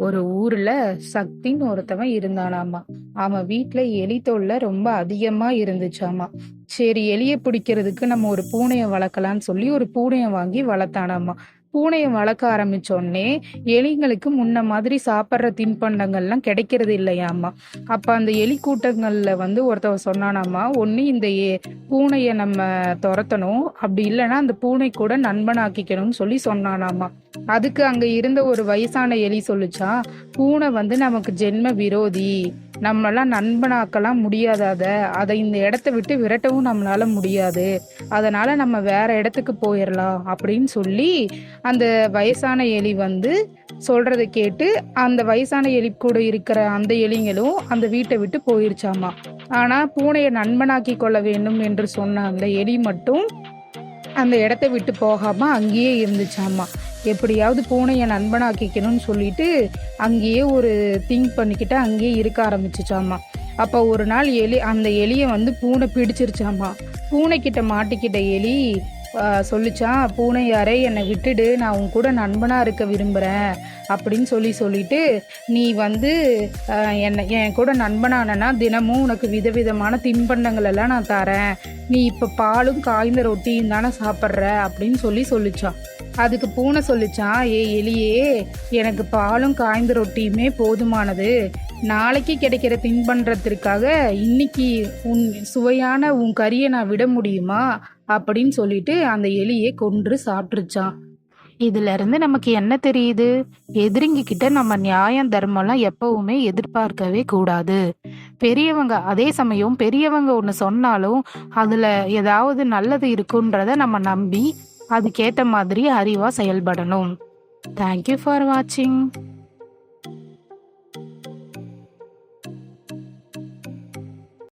ஒரு ஊர்ல சக்தின்னு ஒருத்தவன் இருந்தானாமா. அவன் வீட்டுல எலி தொல்லை ரொம்ப அதிகமா இருந்துச்சாமா. சரி எலிய பிடிக்கிறதுக்கு நம்ம ஒரு பூனையை வளர்க்கலாம்னு சொல்லி ஒரு பூனையை வாங்கி வளர்த்தானாமா. பூனையை வளர்க்க ஆரம்பிச்ச உடனே எலிங்களுக்கு முன்ன மாதிரி சாப்பிட்ற தின்பண்டங்கள்லாம் கிடைக்கிறது இல்லையாம்மா அப்ப அந்த எலி கூட்டங்கள்ல வந்து ஒருத்தவன் சொன்னானாமா ஒண்ணு இந்த எ- நம்ம துரத்தணும். அப்படி இல்லைன்னா அந்த பூனை கூட நண்பனாக்கிக்கணும்னு சொல்லி சொன்னானாமா அதுக்கு அங்க இருந்த ஒரு வயசான எலி சொல்லுச்சா பூனை வந்து நமக்கு ஜென்ம விரோதி. நம்மளாம் நண்பனாக்கலாம் முடியாது அதை. அதை இந்த இடத்த விட்டு விரட்டவும் நம்மளால முடியாது. அதனால நம்ம வேற இடத்துக்கு போயிடலாம் அப்படின்னு சொல்லி அந்த வயசான எலி வந்து சொல்றதை கேட்டு அந்த வயசான எலி கூட இருக்கிற அந்த எலிங்களும் அந்த வீட்டை விட்டு போயிருச்சாமா. ஆனா பூனையை நண்பனாக்கி கொள்ள வேண்டும் என்று சொன்ன அந்த எலி மட்டும் அந்த இடத்த விட்டு போகாம அங்கேயே இருந்துச்சாமா. எப்படியாவது பூனையை நண்பனாக்கிக்கணும்னு சொல்லிட்டு அங்கேயே ஒரு திங்க் பண்ணிக்கிட்டு அங்கேயே இருக்க ஆரம்பிச்சிச்சாமா. அப்போ ஒரு நாள் எலி அந்த எலியை வந்து பூனை பிடிச்சிருச்சாமா. பூனைக்கிட்ட மாட்டிக்கிட்ட எலி சொல்லிச்சான் பூனையாரே என்னை விட்டுடு நான் உன் கூட நண்பனாக இருக்க விரும்புகிறேன் அப்படின்னு சொல்லி சொல்லிட்டு நீ வந்து என்னை என் கூட நண்பனானனா தினமும் உனக்கு விதவிதமான தின்பண்டங்கள் எல்லாம் நான் தரேன். நீ இப்போ பாலும் காய்ந்த ரொட்டியும் தானே சாப்பிட்ற அப்படின்னு சொல்லி சொல்லிச்சான். அதுக்கு பூனை சொல்லிச்சான் ஏ எலியே எனக்கு பாலும் காய்ந்த ரொட்டியுமே போதுமானது. நாளைக்கு கிடைக்கிற தின்பண்டத்திற்காக இன்னைக்கு உன் சுவையான உன் கறியை நான் விட முடியுமா அப்படின்னு சொல்லிட்டு அந்த எலியை கொன்று சாப்பிட்டுருச்சான். இதுல இருந்து நமக்கு என்ன தெரியுது? எதிரிங்க கிட்ட நம்ம நியாயம் தர்மம்லாம் எப்பவுமே எதிர்பார்க்கவே கூடாது. பெரியவங்க அதே சமயம் பெரியவங்க ஒன்று சொன்னாலும் அதுல ஏதாவது நல்லது இருக்குன்றத நம்ம நம்பி அதுக்கேற்ற மாதிரி அறிவா செயல்படணும். தேங்க்யூ ஃபார் வாட்சிங்